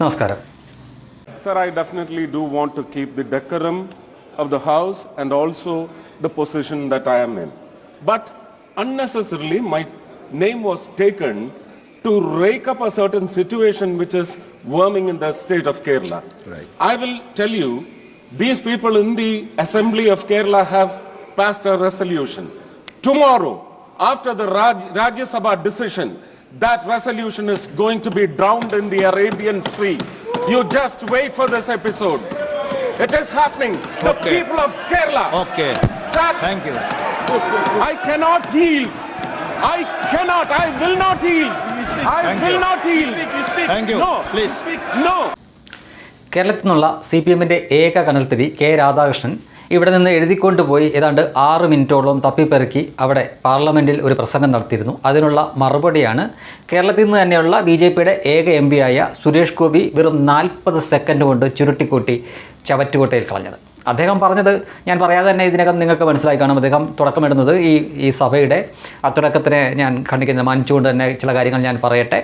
നമസ്കാരം Sir, I definitely do want to keep the decorum of the House and also the position that I am in. But unnecessarily, my name was taken to rake up a certain situation which is worming in the state of Kerala. Right. I will tell you, these people in the Assembly of Kerala have passed a resolution. Tomorrow, after the Raj, Rajya Sabha decision, that resolution is going to be drowned in the Arabian Sea. You just wait for this episode. It is happening. The Okay. people of Kerala. Okay. Sir, Thank you. I cannot yield. I cannot. I will not yield. I Thank will you. not yield. Thank you. No. Please. No. കേരളത്തിൽ നിന്നുള്ള C P എമ്മിന്റെ ഏക കനൽത്തിരി K Radhakrishnan ഇവിടെ നിന്ന് എഴുതിക്കൊണ്ട് പോയി ഏതാണ്ട് ആറ് മിനിറ്റോളം തപ്പിപ്പെറുക്കി അവിടെ പാർലമെന്റിൽ ഒരു പ്രസംഗം നടത്തിയിരുന്നു. അതിനുള്ള മറുപടിയാണ് കേരളത്തിൽ നിന്ന് തന്നെയുള്ള ബി ജെ പിയുടെ ഏക എം ആയ സുരേഷ് ഗോപി വെറും നാൽപ്പത് സെക്കൻഡ് കൊണ്ട് ചുരുട്ടിക്കൂട്ടി ചവറ്റുകൊട്ടയിൽ കളഞ്ഞത്. അദ്ദേഹം പറഞ്ഞത് ഞാൻ പറയാതെ തന്നെ ഇതിനകം നിങ്ങൾക്ക് മനസ്സിലായി കാണും. അദ്ദേഹം തുടക്കമിടുന്നത് ഈ ഈ സഭയുടെ അത്തുടക്കത്തിനെ ഞാൻ ഖണ്ഡിക്കുന്ന മാനിച്ചുകൊണ്ട് തന്നെ ചില കാര്യങ്ങൾ ഞാൻ പറയട്ടെ.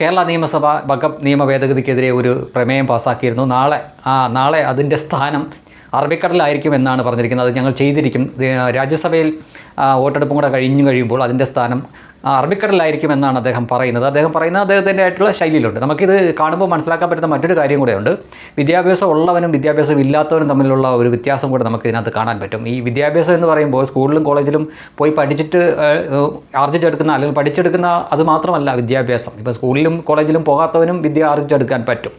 കേരള നിയമസഭ വകപ്പ് നിയമ ഭേദഗതിക്കെതിരെ ഒരു പ്രമേയം പാസ്സാക്കിയിരുന്നു നാളെ ആ നാളെ അതിന്റെ സ്ഥാനം അറബിക്കടലായിരിക്കും എന്നാണ് പറഞ്ഞിരിക്കുന്നത്. അത് ഞങ്ങൾ ചെയ്തിരിക്കും. രാജ്യസഭയിൽ വോട്ടെടുപ്പും കൂടെ കഴിഞ്ഞു കഴിയുമ്പോൾ അതിന്റെ സ്ഥാനം അറബിക്കടലായിരിക്കും എന്നാണ് അദ്ദേഹം പറയുന്നത്. അദ്ദേഹം പറയുന്നത് അദ്ദേഹത്തിന്റെ ആയിട്ടുള്ള ശൈലിയിലുണ്ട്. നമുക്കിത് കാണുമ്പോൾ മനസ്സിലാക്കാൻ പറ്റുന്ന മറ്റൊരു കാര്യം കൂടെയുണ്ട്. വിദ്യാഭ്യാസം ഉള്ളവനും വിദ്യാഭ്യാസം ഇല്ലാത്തവനും തമ്മിലുള്ള ഒരു വ്യത്യാസം കൂടെ നമുക്ക് ഇതിനകത്ത് കാണാൻ പറ്റും. ഈ വിദ്യാഭ്യാസം എന്ന് പറയുമ്പോൾ സ്കൂളിലും കോളേജിലും പോയി പഠിച്ചിട്ട് ആർജിച്ചെടുക്കുന്ന അല്ലെങ്കിൽ പഠിച്ചെടുക്കുന്ന അത് മാത്രമല്ല വിദ്യാഭ്യാസം. ഇപ്പോൾ സ്കൂളിലും കോളേജിലും പോകാത്തവനും വിദ്യ ആർജിച്ചെടുക്കാൻ പറ്റും.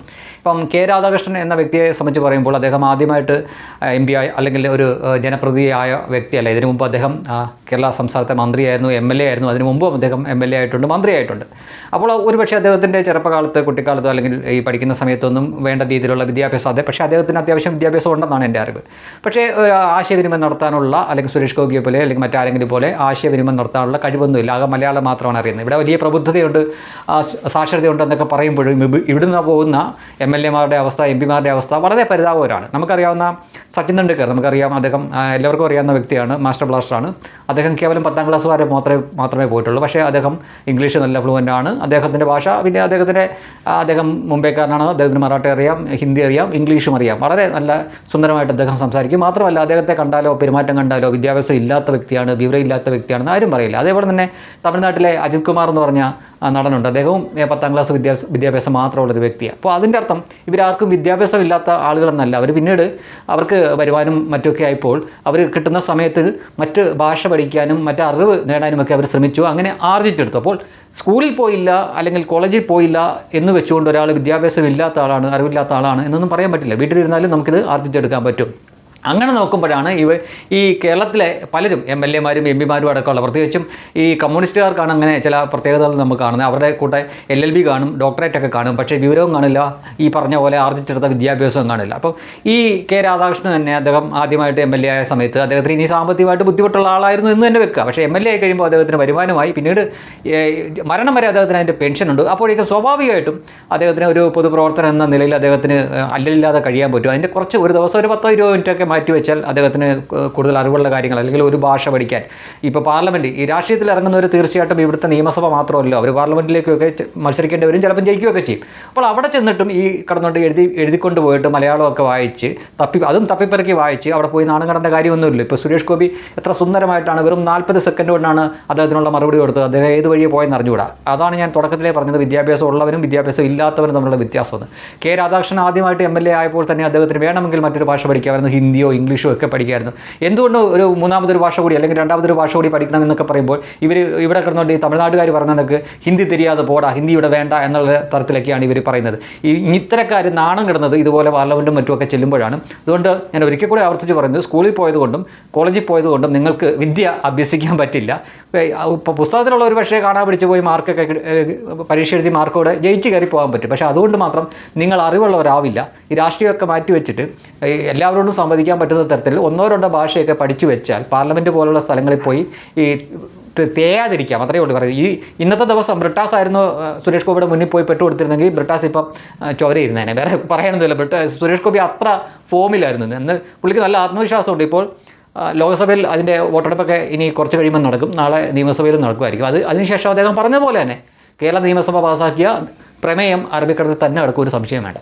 ഇപ്പം കെ രാധാകൃഷ്ണൻ എന്ന വ്യക്തിയെ സംബന്ധിച്ച് പറയുമ്പോൾ അദ്ദേഹം ആദ്യമായിട്ട് എം പി ആയി അല്ലെങ്കിൽ ഒരു ജനപ്രതിയായ വ്യക്തിയല്ല. ഇതിനു മുമ്പ് അദ്ദേഹം കേരള സംസ്ഥാനത്തെ മന്ത്രിയായിരുന്നു എം എൽ എ ആയിരുന്നു. അതിനു മുമ്പും അദ്ദേഹം എം എൽ എ ആയിട്ടുണ്ട് മന്ത്രിയായിട്ടുണ്ട്. അപ്പോൾ ഒരുപക്ഷെ അദ്ദേഹത്തിന്റെ ചെറുപ്പകാലത്ത് കുട്ടിക്കാലത്തോ അല്ലെങ്കിൽ ഈ പഠിക്കുന്ന സമയത്തൊന്നും വേണ്ട രീതിയിലുള്ള വിദ്യാഭ്യാസം അതെ പക്ഷേ അദ്ദേഹത്തിന് അത്യാവശ്യം വിദ്യാഭ്യാസം ഉണ്ടെന്നാണ് എന്റെ അറിവ്. പക്ഷേ ആശയവിനിമയം നടത്താനുള്ള അല്ലെങ്കിൽ സുരേഷ് ഗോപിയെ പോലെ അല്ലെങ്കിൽ മറ്റാരെങ്കിലും പോലെ ആശയവിനിമയം നടത്താനുള്ള കഴിവൊന്നുമില്ല. ആകെ മലയാളം മാത്രമാണ് അറിയുന്നത്. ഇവിടെ വലിയ പ്രബുദ്ധതയുണ്ട് സാക്ഷരതയുണ്ട് എന്നൊക്കെ പറയുമ്പോഴും ഇവ- ഇവിടുന്ന് പോകുന്ന എം എൽ എമാരുടെ അവസ്ഥ എം പിമാരുടെ അവസ്ഥ വളരെ പരിതാപകരമാണ്. നമുക്കറിയാവുന്ന സച്ചിൻ തണ്ടുക്കർ നമുക്കറിയാം അദ്ദേഹം എല്ലാവർക്കും അറിയാവുന്ന വ്യക്തിയാണ് മാസ്റ്റർ ബ്ലാസ്റ്ററാണ്. അദ്ദേഹം കേവലം പത്താം ക്ലാസ് വരെ മാത്രമേ മാത്രമേ പോയിട്ടുള്ളൂ. പക്ഷേ അദ്ദേഹം ഇംഗ്ലീഷ് നല്ല ഫ്ലുവന്റ് ആണ്. അദ്ദേഹത്തിന്റെ ഭാഷ പിന്നെ അദ്ദേഹത്തിന്റെ അദ്ദേഹം മുംബൈക്കാരനാണ് അദ്ദേഹത്തിന് മറാഠി അറിയാം ഹിന്ദി അറിയാം ഇംഗ്ലീഷും അറിയാം. വളരെ നല്ല സുന്ദരമായിട്ട് അദ്ദേഹം സംസാരിക്കും. മാത്രമല്ല അദ്ദേഹത്തെ കണ്ടാലോ പെരുമാറ്റം കണ്ടാലോ വിദ്യാഭ്യാസം ഇല്ലാത്ത വ്യക്തിയാണ് വിവരം ഇല്ലാത്ത വ്യക്തിയാണെന്ന് ആരും പറയില്ല. അതേപോലെ തന്നെ തമിഴ്നാട്ടിലെ അജിത് കുമാർ എന്ന് പറഞ്ഞ നടനുണ്ട്. അദ്ദേഹവും പത്താം ക്ലാസ് വിദ്യാഭ്യാസ വിദ്യാഭ്യാസം മാത്രമുള്ളൊരു വ്യക്തിയാണ് അപ്പോൾ അതിന്റെ അർത്ഥം ഇവരാർക്കും വിദ്യാഭ്യാസം ഇല്ലാത്ത ആളുകളെന്നല്ല. അവർ പിന്നീട് അവർക്ക് വരുമാനം മറ്റൊക്കെ ആയപ്പോൾ അവർ കിട്ടുന്ന സമയത്ത് മറ്റ് ഭാഷ പഠിക്കാനും മറ്റ് അറിവ് നേടാനുമൊക്കെ അവർ ശ്രമിച്ചു. അങ്ങനെ ആർജിച്ചെടുത്തു. അപ്പോൾ സ്കൂളിൽ പോയില്ല അല്ലെങ്കിൽ കോളേജിൽ പോയില്ല എന്ന് വെച്ചുകൊണ്ട് ഒരാൾ വിദ്യാഭ്യാസം ഇല്ലാത്ത ആളാണ് അറിവില്ലാത്ത ആളാണ് എന്നൊന്നും പറയാൻ പറ്റില്ല. വീട്ടിലിരുന്നാലും നമുക്കിത് ആർജിച്ചെടുക്കാൻ പറ്റും. അങ്ങനെ നോക്കുമ്പോഴാണ് ഇവ ഈ കേരളത്തിലെ പലരും എം എൽ എമാരും എം പിമാരും അടക്കമുള്ള പ്രത്യേകിച്ചും ഈ കമ്മ്യൂണിസ്റ്റുകാർക്കാണ് അങ്ങനെ ചില പ്രത്യേകതകൾ നമുക്ക് കാണുന്നത്. അവരുടെ കൂടെ എൽ എൽ ബി കാണും ഡോക്ടറേറ്റ് ഒക്കെ കാണും. പക്ഷേ വിവരവും കാണില്ല. ഈ പറഞ്ഞ പോലെ ആർജിച്ചെടുത്ത വിദ്യാഭ്യാസവും കാണില്ല. അപ്പം ഈ കെ രാധാകൃഷ്ണൻ തന്നെ അദ്ദേഹം ആദ്യമായിട്ട് എം എൽ എ ആയ സമയത്ത് അദ്ദേഹത്തിന് ഇനി സാമ്പത്തികമായിട്ട് ബുദ്ധിമുട്ടുള്ള ആളായിരുന്നു എന്ന് തന്നെ വെക്കുക. പക്ഷേ എം എൽ എ ആയി കഴിയുമ്പോൾ അദ്ദേഹത്തിന് വരുമാനമായി പിന്നീട് മരണം വരെ അദ്ദേഹത്തിന് അതിന്റെ പെൻഷനുണ്ട് അപ്പോഴേക്കും സ്വാഭാവികമായിട്ടും അദ്ദേഹത്തിന് ഒരു പൊതുപ്രവർത്തനം എന്ന നിലയിൽ അദ്ദേഹത്തിന് അല്ലലില്ലാതെ കഴിയാൻ പറ്റും. അതിന്റെ കുറച്ച് ഒരു ദിവസം ഒരു പത്തോ ഇരുപതോ മിനിറ്റൊക്കെ മാറ്റി വെച്ചാൽ അദ്ദേഹത്തിന് കൂടുതൽ അറിവുള്ള കാര്യങ്ങൾ അല്ലെങ്കിൽ ഒരു ഭാഷ പഠിക്കാൻ. ഇപ്പോൾ പാർലമെന്റ് ഈ രാഷ്ട്രീയത്തിൽ ഇറങ്ങുന്നവർ തീർച്ചയായിട്ടും ഇവിടുത്തെ നിയമസഭ മാത്രമല്ലോ അവർ പാർലമെന്റിലേക്കൊക്കെ മത്സരിക്കേണ്ടവരും ചിലപ്പം ജയിക്കുകയൊക്കെ ചെയ്യും. അപ്പോൾ അവിടെ ചെന്നിട്ടും ഈ കടന്നുകൊണ്ട് എഴുതി എഴുതിക്കൊണ്ട് പോയിട്ട് മലയാളമൊക്കെ വായിച്ച് തപ്പി അതും തപ്പിപ്പിറക്കി വായിച്ച് അവിടെ പോയി നാണം കടേണ്ട കാര്യമൊന്നുമില്ല. ഇപ്പോൾ സുരേഷ് ഗോപി എത്ര സുന്ദരമായിട്ടാണ് വെറും നാൽപ്പത് സെക്കൻഡ് കൊണ്ടാണ് അദ്ദേഹത്തിനുള്ള മറുപടി കൊടുത്തത്. അദ്ദേഹം ഏത് വഴിയെ പോയെന്ന് അറിഞ്ഞുകൂടാ. അതാണ് ഞാൻ തുടക്കത്തിലേ പറഞ്ഞത്. വിദ്യാഭ്യാസം ഉള്ളവരും വിദ്യാഭ്യാസം ഇല്ലാത്തവരും തമ്മിലുള്ള വ്യത്യാസമെന്ന് കെ രാധാകൃഷ്ണൻ ആദ്യമായിട്ട് എം എൽ എ ആയപ്പോൾ തന്നെ അദ്ദേഹത്തിന് വേണമെങ്കിൽ മറ്റൊരു ഭാഷ പഠിക്കാമായിരുന്നു ഹിന്ദിയോ ഇംഗ്ലീഷോ ഒക്കെ പഠിക്കുമായിരുന്നു എന്തുകൊണ്ട് ഒരു മൂന്നാമതൊരു ഭാഷ കൂടി അല്ലെങ്കിൽ രണ്ടാമതൊരു ഭാഷ കൂടി പഠിക്കണം എന്നൊക്കെ പറയുമ്പോൾ ഇവർ ഇവിടെ കിടന്നുകൊണ്ട് ഈ തമിഴ്നാട്ടുകാർ പറഞ്ഞ കണക്ക് ഹിന്ദി തിരിയാതെ പോടാ ഹിന്ദി ഇവിടെ വേണ്ട എന്നുള്ള തരത്തിലൊക്കെയാണ് ഇവർ പറയുന്നത്. ഈ ഇത്തരക്കാർ നാണം കിടന്നത് ഇതുപോലെ പാർലമെന്റും മറ്റുമൊക്കെ ചെല്ലുമ്പോഴാണ്. അതുകൊണ്ട് ഞാൻ ഒരിക്കൽ കൂടി ആവർത്തിച്ച് പറയുന്നത് സ്കൂളിൽ പോയതുകൊണ്ടും കോളേജിൽ പോയതുകൊണ്ടും നിങ്ങൾക്ക് വിദ്യ അഭ്യസിക്കാൻ പറ്റില്ല. ഇപ്പോൾ പുസ്തകത്തിലുള്ള ഒരു പക്ഷേ കാണാൻ പിടിച്ച് പോയി മാർക്കൊക്കെ പരീക്ഷ എഴുതി മാർക്കോടെ ജയിച്ച് കയറി പോകാൻ പറ്റും. പക്ഷേ അതുകൊണ്ട് മാത്രം നിങ്ങൾ അറിവുള്ളവരാവില്ല. ഈ രാഷ്ട്രീയമൊക്കെ മാറ്റി വെച്ചിട്ട് എല്ലാവരോടും സംവദിക്കാൻ പറ്റുന്ന തരത്തിൽ ഒന്നോ രണ്ടോ ഭാഷയൊക്കെ പഠിച്ചു വെച്ചാൽ പാർലമെന്റ് പോലുള്ള സ്ഥലങ്ങളിൽ പോയി ഈ തേയാതിരിക്കാം. അത്രയേ ഉള്ളൂ പറയുന്നത്. ഈ ഇന്നത്തെ ദിവസം ബ്രിട്ടാസ് ആയിരുന്നു സുരേഷ് ഗോപിയുടെ മുന്നിൽ പോയി പെട്ട് കൊടുത്തിരുന്നെങ്കിൽ ബ്രിട്ടാസ് ഇപ്പം ചോരയിരുന്നേനെ. വേറെ പറയണമെന്നില്ല ബ്രിട്ട സുരേഷ് ഗോപി അത്ര ഫോമിലായിരുന്നു. എന്ന് പുള്ളിക്ക് നല്ല ആത്മവിശ്വാസമുണ്ട്. ഇപ്പോൾ ലോക്സഭയിൽ അതിന്റെ വോട്ടെടുപ്പൊക്കെ ഇനി കുറച്ച് കഴിയുമ്പോൾ നടക്കും. നാളെ നിയമസഭയിലും നടക്കുമായിരിക്കും. അത് അതിനുശേഷം അദ്ദേഹം പറഞ്ഞ പോലെ തന്നെ കേരള നിയമസഭ പാസാക്കിയ പ്രമേയം അറബിക്കടലിൽ തന്നെ കിടക്കും ഒരു സംശയം വേണ്ട.